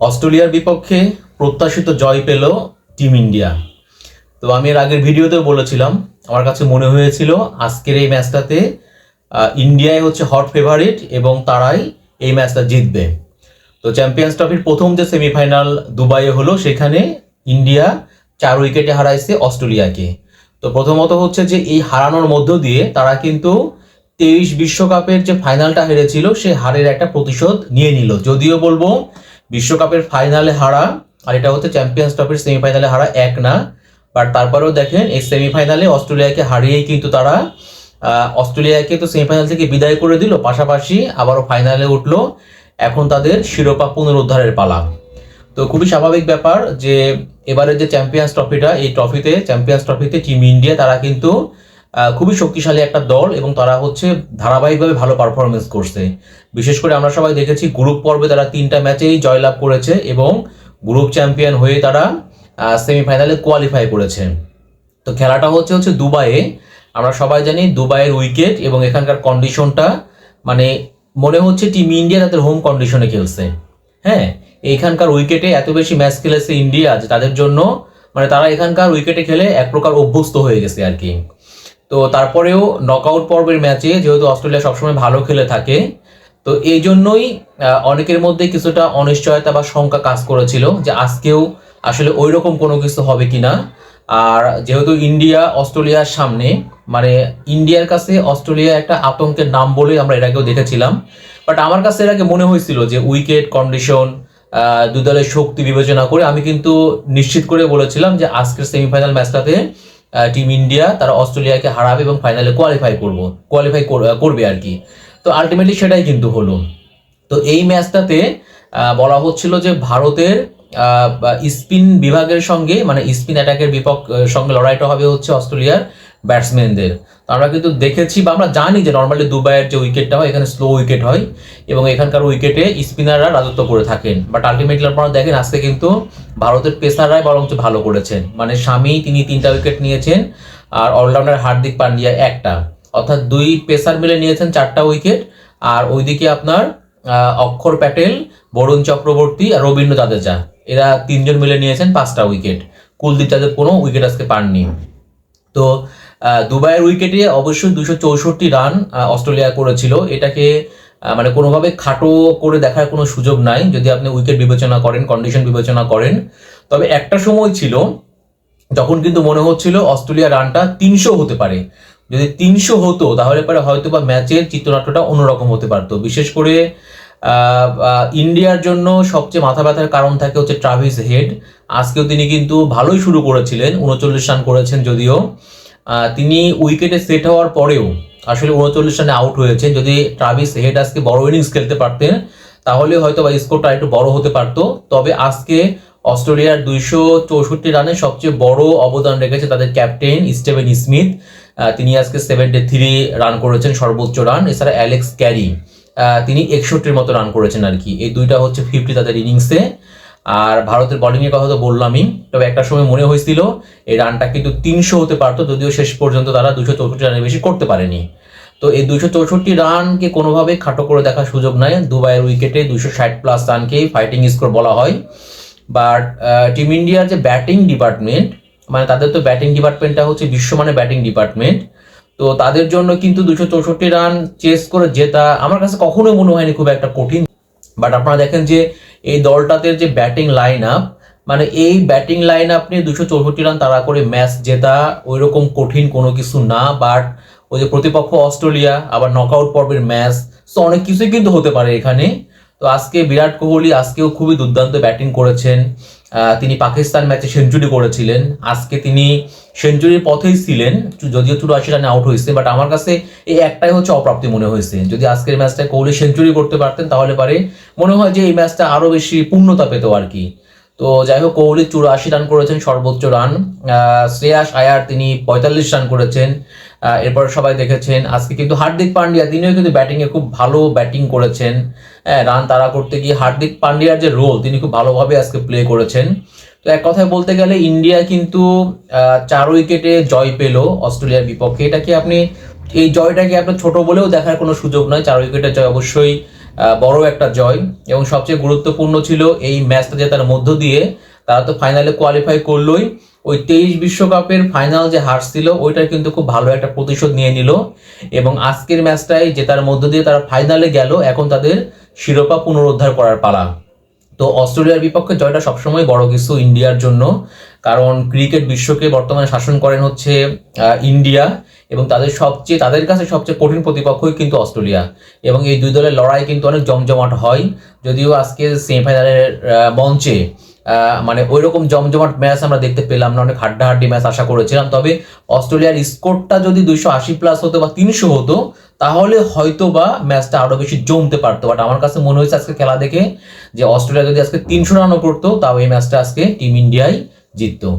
অস্ট্রেলিয়ার বিপক্ষে প্রত্যাশিত জয় পেল টিম ইন্ডিয়া। তো আমি এর আগের ভিডিওতেও বলেছিলাম আমার কাছে মনে হয়েছিল আজকের এই ম্যাচটাতে আহ, ইন্ডিয়াই হচ্ছে হট ফেভারিট এবং তারাই এই ম্যাচটা জিতবে। তো চ্যাম্পিয়ন্স ট্রফির প্রথম যে সেমিফাইনাল দুবাইয়ে হলো সেখানে ইন্ডিয়া চার উইকেটে হারাইছে অস্ট্রেলিয়াকে। তো প্রথমত হচ্ছে যে এই হারানোর মধ্য দিয়ে তারা কিন্তু তেইশ বিশ্বকাপের যে ফাইনালটা হেরেছিল সে হারের একটা প্রতিশোধ নিয়ে নিল। যদিও বলব বিশ্বকাপের ফাইনালে হারা, আর এটা হচ্ছে চ্যাম্পিয়ন্স ট্রফির সেমিফাইনালে হারা এক না। বাট তারপরেও দেখেন, এই সেমিফাইনালে অস্ট্রেলিয়াকে হারিয়েই কিন্তু তারা অস্ট্রেলিয়াকে তো সেমিফাইনাল থেকে বিদায় করে দিল, পাশাপাশি আবারও ফাইনালে উঠল এখন তাদের শিরোপা পুনরুদ্ধারের পালা। তো খুবই স্বাভাবিক ব্যাপার যে, এবারের যে চ্যাম্পিয়ন্স ট্রফিটা এই ট্রফিতে চ্যাম্পিয়ন্স ট্রফিতে টিম ইন্ডিয়া তারা কিন্তু খুবই শক্তিশালী একটা দল এবং তারা হচ্ছে ধারাবাহিকভাবে ভালো পারফরমেন্স করছে। বিশেষ করে আমরা সবাই দেখেছি গ্রুপ পর্বে তারা তিনটা ম্যাচেই জয়লাভ করেছে এবং গ্রুপ চ্যাম্পিয়ন হয়ে তারা সেমিফাইনালে কোয়ালিফাই করেছে। তো খেলাটা হচ্ছে হচ্ছে দুবাইয়ে। আমরা সবাই জানি দুবাইয়ের উইকেট এবং এখানকার কন্ডিশনটা মানে মনে হচ্ছে টিম ইন্ডিয়া তাদের হোম কন্ডিশনে খেলছে। হ্যাঁ এইখানকার উইকেটে এত বেশি ম্যাচ খেলেছে ইন্ডিয়া যে তাদের জন্য মানে তারা এখানকার উইকেটে খেলে এক প্রকার অভ্যস্ত হয়ে গেছে আর কি। তো তারপরেও নকআউট পর্বের ম্যাচে যেহেতু অস্ট্রেলিয়া সবসময় ভালো খেলে থাকে, তো এই জন্যই অনেকের মধ্যে কিছুটা অনিশ্চয়তা বা শঙ্কা কাজ করেছিল যে আজকেও আসলে ওই রকম কোনো কিছু হবে কিনা। আর যেহেতু ইন্ডিয়া অস্ট্রেলিয়ার সামনে মানে ইন্ডিয়ার কাছে অস্ট্রেলিয়া একটা আতঙ্কের নাম বলে আমরা এর আগেও দেখেছিলাম। বাট আমার কাছে এর আগে মনে হয়েছিল যে উইকেট কন্ডিশন দুই দলের শক্তি বিবেচনা করে আমি কিন্তু নিশ্চিত করে বলেছিলাম যে আজকের সেমিফাইনাল ম্যাচটাতে টিম ইন্ডিয়া তারা অস্ট্রেলিয়াকে হারাবে এবং ফাইনালে কোয়ালিফাই করব। কোয়ালিফাই করবে আর কি। তো আলটিমেটলি সেটাই কিন্তু হলো। তো এই ম্যাচটাতে বলা হচ্ছিল যে ভারতের স্পিন বিভাগের সঙ্গে মানে স্পিন অ্যাটাকের বিপক্ষ সঙ্গে লড়াইটা হবে হচ্ছে অস্ট্রেলিয়ার ব্যাটসম্যানদের আমরা কিন্তু দেখেছি বা আমরা জানি যে নর্মালি দুবাইয়ের যে উইকেটটা হয়, এখানে স্লো উইকেট হয় এবং এখানকার উইকেটে স্পিনাররা রাজত্ব করে থাকেন। বাট আলটিমেটলি আপনারা দেখেন, আজকে কিন্তু ভারতের পেসাররাই বরঞ্চ ভালো করেছেন। মানে স্বামী, তিনি তিনটা উইকেট নিয়েছেন আর অলরাউন্ডার হার্দিক পান্ডিয়া একটা। অর্থাৎ দুই পেসার মিলে নিয়েছেন চারটা উইকেট আর ওইদিকে আপনার অক্ষর প্যাটেল, বরুণ চক্রবর্তী আর রবীন্দ্র জাদেজা। এরা তিনজন মিলে নিয়েছেন পাঁচটা উইকেট কুলদীপ যাদব কোনো উইকেট আজকে পাননি। তো দুবাইয়ের উইকেটে অবশ্যই দুশো চৌষট্টি রান অস্ট্রেলিয়া করেছিল। এটাকে মানে কোনোভাবে খাটো করে দেখার কোনো সুযোগ নাই, যদি আপনি উইকেট বিবেচনা করেন কন্ডিশন বিবেচনা করেন। তবে একটা সময় ছিল, যখন কিন্তু মনে হচ্ছিল অস্ট্রেলিয়া রানটা তিনশো হতে পারে। যদি তিনশো হতো, তাহলে পরে হয়তো বা ম্যাচের চিত্রনাট্যটা অন্যরকম হতে পারতো। বিশেষ করে ইন্ডিয়ার জন্য সবচেয়ে মাথা ব্যথার কারণ থাকে হচ্ছে ট্রাভিস হেড। আজকেও তিনি কিন্তু ভালোই শুরু করেছিলেন, উনচল্লিশ রান করেছেন যদিও। তিনি উইকেটে সেট হওয়ার পরেও আসলে উনচল্লিশ রানে আউট হয়েছেন। যদি ট্রাভিস হেড আজকে বড় ইনিংস খেলতে পারতেন, তাহলে হয়তো বা স্কোরটা একটু বড় হতে পারতো। তবে আজকে অস্ট্রেলিয়ার দুইশো চৌষট্টি রানে সবচেয়ে বড় অবদান রেখেছে তাদের ক্যাপ্টেন স্টেভেন স্মিথ। তিনি আজকে সেভেন্টি থ্রি রান করেছেন, সর্বোচ্চ রান এছাড়া অ্যালেক্স ক্যারি তিনি একষট্টির মতো রান করেছেন আর কি এই দুইটা হচ্ছে ফিফটি তাদের ইনিংসে আর ভারতের বোলিং এর কথা তো বললামই, তবে একটা সময় মনে হয়েছিল এই রানটা কিন্তু তিনশো হতে পারতো, যদিও শেষ পর্যন্ত তারা দুশো চৌষট্টি রানের বেশি করতে পারেনি। তো এই দুশো চৌষট্টি রানকে কোনোভাবে খাটো করে দেখার সুযোগ নাই, দুবাইয়ের উইকেটে দুশো ষাট প্লাস রানকেই ফাইটিং স্কোর বলা হয়। বাট টিম ইন্ডিয়ার যে ব্যাটিং ডিপার্টমেন্ট মানে তাদের তো ব্যাটিং ডিপার্টমেন্টটা হচ্ছে বিশ্বমানের ব্যাটিং ডিপার্টমেন্ট তো তাদের জন্য কিন্তু দুশো চৌষট্টি রান চেস করে জেতা আমার কাছে কখনোই মনে হয়নি খুব একটা কঠিন। বাট আপনারা দেখেন যে এই দলটাতে যে ব্যাটিং লাইন আপ মানে এই ব্যাটিং লাইন আপ নিয়ে দুশো চৌষট্টি রান তারা করে ম্যাচ জেতা ওই রকম কঠিন কোনো কিছু না বাট ওই যে প্রতিপক্ষ অস্ট্রেলিয়া, আবার নকআউট পর্বের ম্যাচ তো অনেক কিছুই কিন্তু হতে পারে এখানে। তো আজকে বিরাট কোহলি আজকেও খুবই দুর্দান্ত ব্যাটিং করেছেন। তিনি পাকিস্তান ম্যাচে সেঞ্চুরি করেছিলেন। আজকে তিনি সেঞ্চুরির পথেই ছিলেন, যদিও চুরাশি রানে আউট হয়েছে বাট আমার কাছে এই একটাই হচ্ছে অপ্রাপ্তি মনে হয়েছে। যদি আজকের ম্যাচটা কোহলি সেঞ্চুরি করতে পারতেন, তাহলে পারে মনে হয় যে এই ম্যাচটা আরও বেশি পূর্ণতা পেত আর কি। তো যাই হোক, কোহলি চুরাশি রান করেছেন, সর্বোচ্চ রান। শ্রেয়াস আয়ার তিনি পঁয়তাল্লিশ রান করেছেন। এরপর সবাই দেখেছেন, আজকে কিন্তু হার্দিক পান্ডিয়া তিনিও কিন্তু ব্যাটিংয়ে খুব ভালো ব্যাটিং করেছেন। হ্যাঁ রান তাড়া করতে গিয়ে হার্দিক পান্ডিয়ার যে রোল তিনি খুব ভালোভাবে আজকে প্লে করেছেন। তো এক কথায় বলতে গেলে ইন্ডিয়া কিন্তু চার উইকেটে জয় পেল অস্ট্রেলিয়ার বিপক্ষে। এটাকে আপনি, এই জয়টাকে আপনার ছোট বলেও দেখার কোনো সুযোগ নয়? চার উইকেটের জয় অবশ্যই বড় একটা জয়। এবং সবচেয়ে গুরুত্বপূর্ণ ছিল এই ম্যাচটা জেতার মধ্য দিয়ে তারা তো ফাইনালে কোয়ালিফাই করলোই। ওই তেইশ বিশ্বকাপের ফাইনাল যে হারছিল ওইটার কিন্তু খুব ভালো একটা প্রতিশোধ নিয়ে নিল। এবং আজকের ম্যাচটাই জেতার মধ্য দিয়ে তারা ফাইনালে গেল, এখন তাদের শিরোপা পুনরুদ্ধার করার পালা। তো অস্ট্রেলিয়ার বিপক্ষে জয়টা সবসময় বড় কিছু ইন্ডিয়ার জন্য, কারণ ক্রিকেট বিশ্বকে বর্তমানে শাসন করেন হচ্ছে ইন্ডিয়া, এবং তাদের সবচেয়ে, তাদের কাছে সবচেয়ে কঠিন প্রতিপক্ষই কিন্তু অস্ট্রেলিয়া। এবং এই দুই দলের লড়াই কিন্তু অনেক জমজমাট হয়। যদিও আজকে সেমিফাইনালের মঞ্চে মানে ওই রকম জমজমাট ম্যাচ আমরা দেখতে পেলাম না, অনেক হাড্ডাহাড্ডি ম্যাচ আশা করেছিলাম। তবে অস্ট্রেলিয়ার স্কোরটা যদি দুইশো আশি প্লাস হতো বা তিনশো হতো, তাহলে হয়তো বা ম্যাচটা আরও বেশি জমতে পারতো। বাট আমার কাছে মনে হয়েছে আজকে খেলা দেখে যে অস্ট্রেলিয়া যদি আজকে তিনশো রানও করতো, তাও এই ম্যাচটা আজকে টিম ইন্ডিয়াই জিততো।